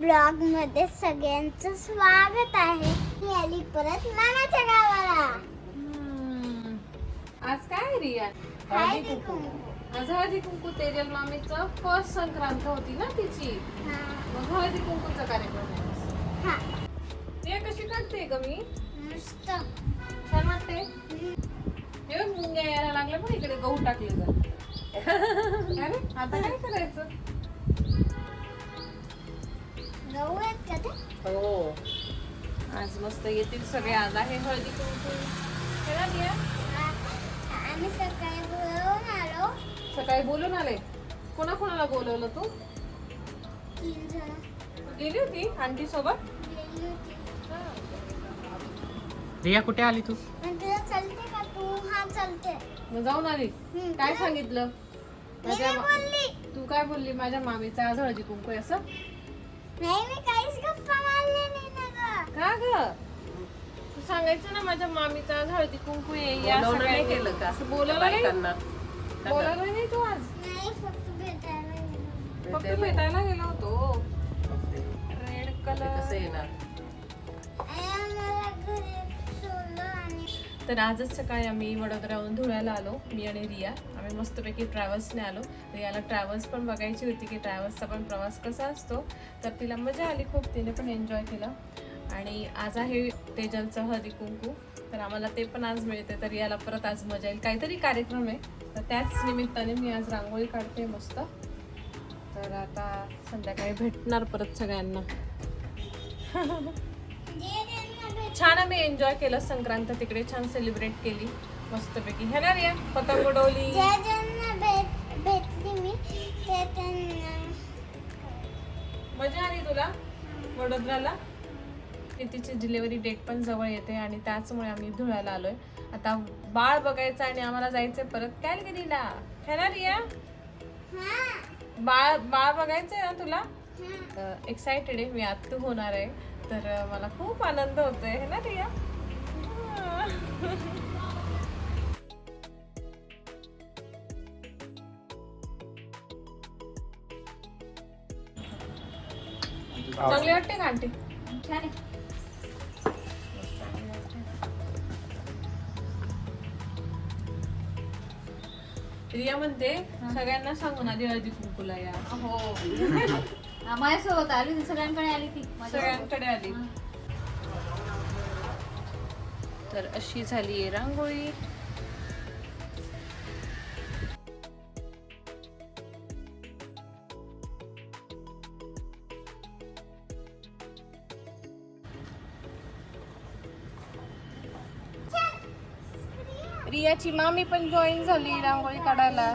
ब्लॉगमध्ये सगळ्यांचं स्वागत आहे. मी आली परत नानाच्या गावाला. आज काय रिया? हाय हळदी कुंकू. आज हळदी कुंकू तेजल मामीचं फर्स्ट संक्रांत होती ना तिची. हा. मग हळदी कुंकूचा कार्यक्रम आहे. हा. रिया कशी काढते ग मी? मस्त. छान वाटते हे मुंग्या यायला लागल्या पण इकडे गहू टाकले जात. अरे आता काय करायचं? गहू आहेत का ते? हो. आज मस्त येतील सगळे आज आहे हळदी कुंकू. ना रिया. आम्ही सकाळी बोलवून आलो. सकाळी बोलून आले? कोणा कोणाला बोलवलं तू? गेली होती आंटी सोबत? गेली होती. रिया कुठे आली तू? तुला चालते का? तू हा चालते मग जाऊन आली. हम्म, काय तुला- सांगितलं? मी माझ्या नाही बोलली. तू काय बोलली? माझ्या मामीचा आज हळदी कुंकू आहे असं? नाही मी काहीच गप्पा मारले नाही ना ग का ग? तू सांगायचं ना माझ्या मामीचा आज हळदी कुंकू आहे या बोलवलं नाही सगळ्यांनी. केलं का? असं बोलवलं नाही? बायकांना. बोलवलं नाही तू आज? नाही फक्त भेटायला गेलो. फक्त भेटायला गेलो. होतो. रेड ते कलर कसं येणार? तर आजच सकाळी आम्ही वडोदराहून धुळ्याला आलो मी आणि रिया. आम्ही मस्तपैकी ट्रॅव्हल्सने आलो. रियाला ट्रॅव्हल्स पण बघायची होती की ट्रॅव्हल्सचा पण प्रवास कसा असतो. तर तिला मजा आली खूप तिने पण एन्जॉय केलं. आणि आज आहे तेजलचं हळदी कुंकू. तर आम्हाला ते पण आज मिळते. तर याला परत आज मजा येईल. काहीतरी कार्यक्रम आहे. तर त्याच निमित्ताने मी आज रांगोळी काढते मस्त. तर आता संध्याकाळी भेटणार परत सगळ्यांना. छान आम्ही एन्जॉय केलं संक्रांत तिकडे छान सेलिब्रेट केली मस्तपैकी. हे ना रिया पतंग उडवली. ज्या ज्यांना भेट भेटली मी ते त्यांना. मजा आली तुला? वडोदराला? तिची डिलिव्हरी डेट पण जवळ येते आणि त्याचमुळे आम्ही धुळ्याला आलोय. आता बाळ बघायचं आणि आम्हाला जायचंय परत कॅलगरीला. हे ना रिया? बाळ बाळ बघायचंय ना तुला? एक्सायटेड आहे मी आत्तू होणार आहे. तर मला खूप आनंद होतोय हे ना रिया? चांगली वाटते का आंटी? छान आहे. रिया म्हणते सगळ्यांना सांगून आधी हळदी कुंकूला या. हो. माझ्यासोबत आली ती सगळ्यांकडे आली ती सगळ्यांकडे आली. तर अशी झाली आहे रांगोळी. रियाची मामी पण जॉईन झाली रांगोळी काढायला.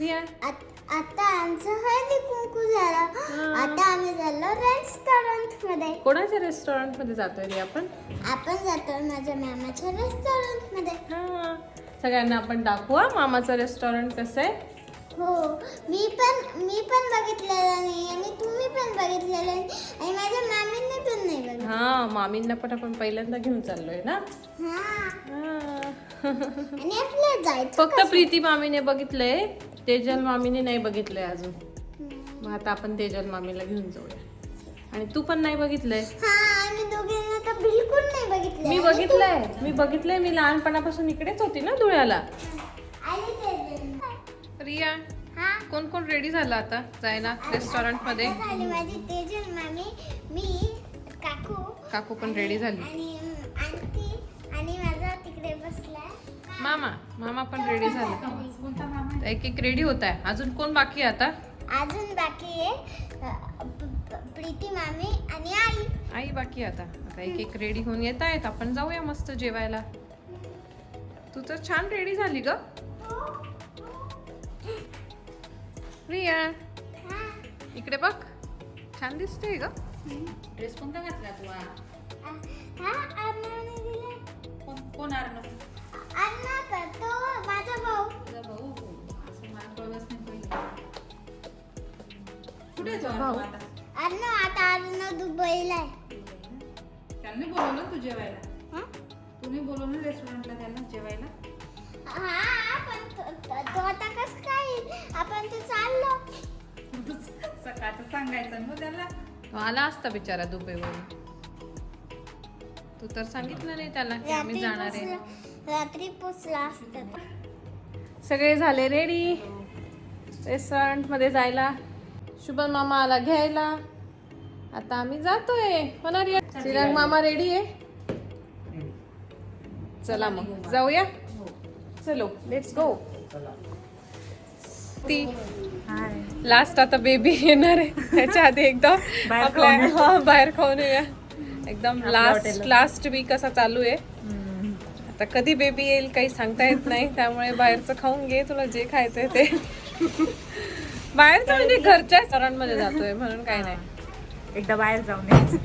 रिया आत- आता आमचं हळदी कुंकू झालं. आता आम्ही चाललो रेस्टॉरंटमध्ये कोणाच्या रेस्टॉरंटमध्ये जातोय रे आपण? आपण जातो माझ्या मामाच्या रेस्टॉरंटमध्ये हा. सगळ्यांना आपण दाखवू मामाचं रेस्टॉरंट कसं आहे? हो. मी पण मी पण बघितलेलं नाही आणि तुम्ही पण बघितलेलं नाही आणि माझ्या मामींनी पण नाही बघितलं. हा मामींना पण आपण पहिल्यांदा घेऊन चाललोय ना? हा. आणि आपल्याला जायचं फक्त प्रीती मामीने बघितलंय. तेजल मामीने नाही बघितलंय अजून. मग आता आपण तेजल मामीला घेऊन जाऊया. आणि तू पण नाही बघितलंय? हा आम्ही दोघींना तर बिलकुल नाही बघितलं मी बघितलंय. मी बघितलंय मी लहानपणापासून इकडेच होती ना धुळ्याला. रिया हा? कोण कोण रेडी झालं आता जायला रेस्टॉरंटमध्ये आता झाली माझी तेजल मामी मी काकू. काकू पण रेडी झाली. आणि आंटी आणि माझा तिकडे बसलाय. मामा मामा पण रेडी झाले. एक एक रेडी होत आहे. अजून कोण बाकी आहे आता? अजून बाकी आहे प्रीती मामी आणि आई. आई बाकी आहे आता. आता एक एक रेडी होऊन येत आहेत. आपण जाऊया मस्त जेवायला. तू तर छान रेडी झाली ग. रिया हा. इकडे बघ. छान दिसते ग. ड्रेस कोणता घातला तू कुठे अर्णव आता अर्णव आता अर्णव दुबईला आहे. त्यांनी बोलवलं तू जेवायला? हा? तुम्ही बोलवलं रेस्टॉरंटला त्याला जेवायला? हा पण तो तो- तो आता कस काय येईल? आपण तर चाललो. सकाळचं सांगायचं मग त्याला. तो आला असता बिचारा दुबईवरून. तू तर सांगितलं नाही त्याला की आम्ही रात्री जाणार आहे. पोचला रात्री पोचला असतात सगळे झाले रेडी रेस्टॉरंटमध्ये जायला. शुभम मामा आला घ्यायला. आता आम्ही जातोय. होणार या? श्रीरंग मामा रेडी आहे? चला मग जाऊया? चलो लेट्स गो ती लास्ट आता बेबी येणार आहे. त्याच्या आधी एकदम आपल्या हा, बाहेर खाऊन येऊया. एकदम लास्ट लास्ट वीक असा चालू आहे. आता कधी बेबी येईल काही सांगता येत नाही. त्यामुळे बाहेरचं खाऊन घे. तुला जे खायचंय ते. बाहेरचं म्हणजे घरच्या सरांमध्ये जातोय म्हणून काही नाही. एकदा बाहेर जाऊन यायचं.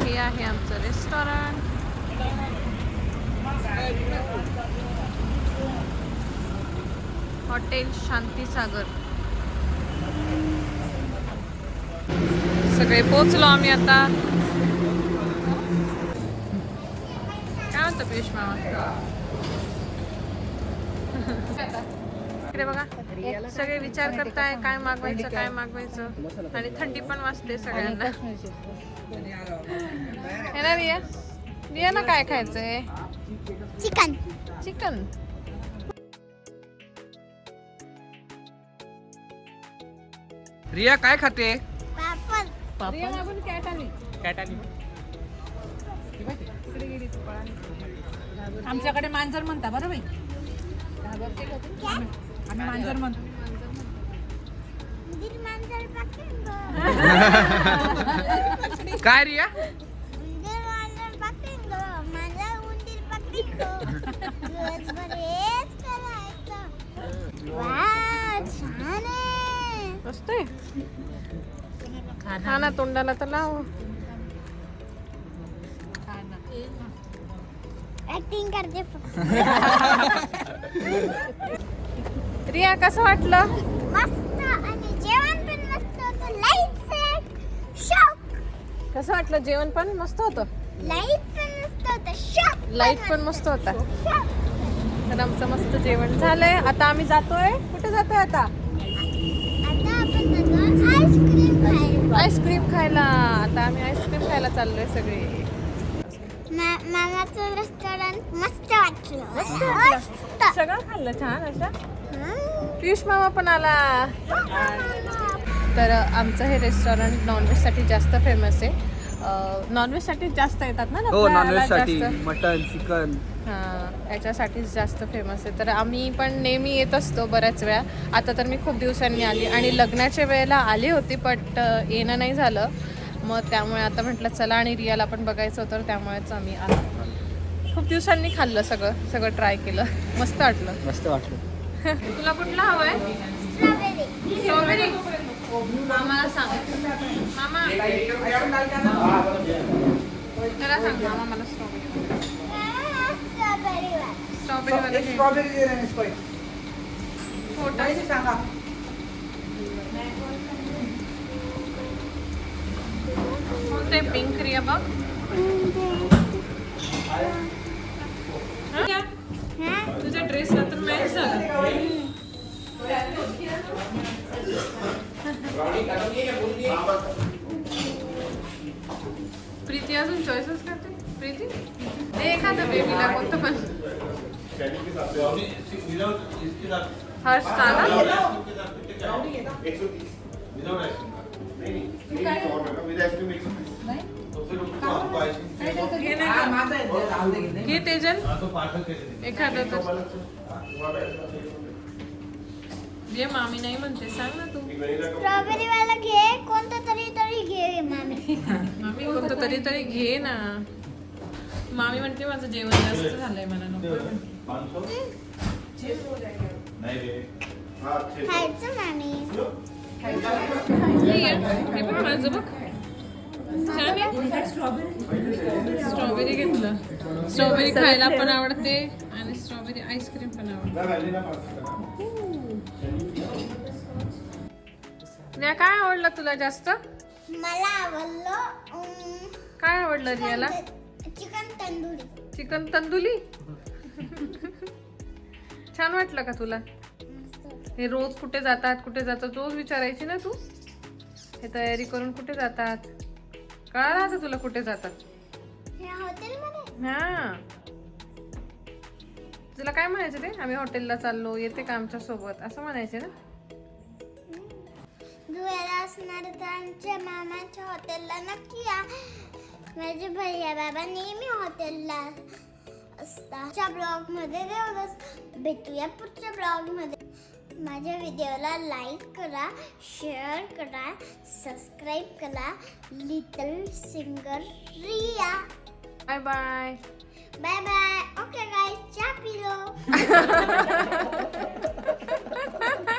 हे आहे आमचं रेस्टॉरंट हॉटेल शांतीसागर. सगळे पोचलो आम्ही आता. काय म्हणतो पियुष मामा? इकडे बघा. सगळे विचार करताय काय मागवायचं काय मागवायचं. आणि थंडी पण वाजते सगळ्यांना. हे ना रिया. रिया ना काय खायचंय? चिकन. चिकन. रिया काय खाते? कॅट आमच्याकडे मांजर म्हणता बरं बाई? आम्ही मांजर म्हणतो. काय रिया? छान आहे. मस्त आहे खा ना तोंडाला तर लाव. Acting करते. रिया कसं वाटलं? मस्त आणि जेवण पण मस्त होतं. लाइट सेट शॉक कसं वाटलं? जेवण पण मस्त होतं? लाइट पण मस्त होतं. शॉक लाइट पण मस्त होता. तर आमचं मस्त जेवण झालंय. आता आम्ही जातोय. कुठे जातोय आता? आईस्क्रीम खायला. आता आम्ही आईस्क्रीम खायला चाललोय सगळे. मामाचं रेस्टॉरंट मस्त वाटलं. मस्त सगळं खाल्लं छान हम्म. पियुष मामा पण आला. तर आमचं हे रेस्टॉरंट नॉनव्हेजसाठी जास्त फेमस आहे. नॉनव्हेजसाठी जास्त येतात ना हो नॉनव्हेजसाठी जास्त. Mutton chicken. हां याच्यासाठीच जास्त फेमस आहे. तर आम्ही पण नेहमी येत असतो बऱ्याच वेळा. आता तर मी खूप दिवसांनी आली आणि लग्नाच्या वेळेला आली होती बट येणं नाही झालं. मग त्यामुळे आता म्हटलं चला आणि रियाला पण बघायचं होतं तर त्यामुळेच आम्ही आलो. खूप दिवसांनी खाल्लं सगळं सगळं ट्राय केलं. मस्त वाटलं. मस्त वाटलं. तुला कुठला हवंय? स्ट्रॉबेरी स्ट्रॉबेरी मामाला सांग. मामा. त्याला सांग मामा मला स्ट्रॉबेरी स्ट्रॉबेरी स्ट्रॉबेरी वाला सांगा वाटतंय पिंक रिया बघ. तुझा ड्रेस तुझ्या तर मॅच झाला. प्रीती अजून चॉईसच करते प्रीती? दे एखादं बेबीला कोणतं पण. हर्ष चाला? घे तेजन एखादं तर. घे मामी नाही म्हणते. सांग ना तू. स्ट्रॉबेरी वाला घे कोणतं तरी तरी घे मामी. मामी कोणतं तरी तरी घे ना. मामी म्हणते माझं जेवण जास्त झालंय मला नको खायचं मामी. हे. हे माझं बघ. छान आहे. स्ट्रॉबेरी घेतलं. स्ट्रॉबेरी खायला पण आवडते आणि स्ट्रॉबेरी आईस्क्रीम पण आवडते. रिया, काय आवडलं तुला जास्त? मला आवडलं काय आवडलं रियाला चिकन तंदुरी. चिकन तंदुली छान वाटलं का तुला? हे रोज कुठे जातात कुठे जातात रोज विचारायची ना तू? हे तयारी करून कुठे जातात? कळालं आता तुला कुठे जातात? हे हा. तुला काय म्हणायचं ते? आम्ही हॉटेलला चाललो येते का आमच्यासोबत असं म्हणायचे ना? असणार तर आमच्या मामाच्या हॉटेलला नक्की या. माझे भैया बाबा नेहमी हॉटेलला असतात. ब्लॉगमध्ये तेवढंच भेटूया पुढच्या ब्लॉगमध्ये माझ्या व्हिडिओला लाईक करा शेअर करा सबस्क्राईब करा. Little singer Riya. Bye bye. Bye bye. Okay guys चहा पिलो.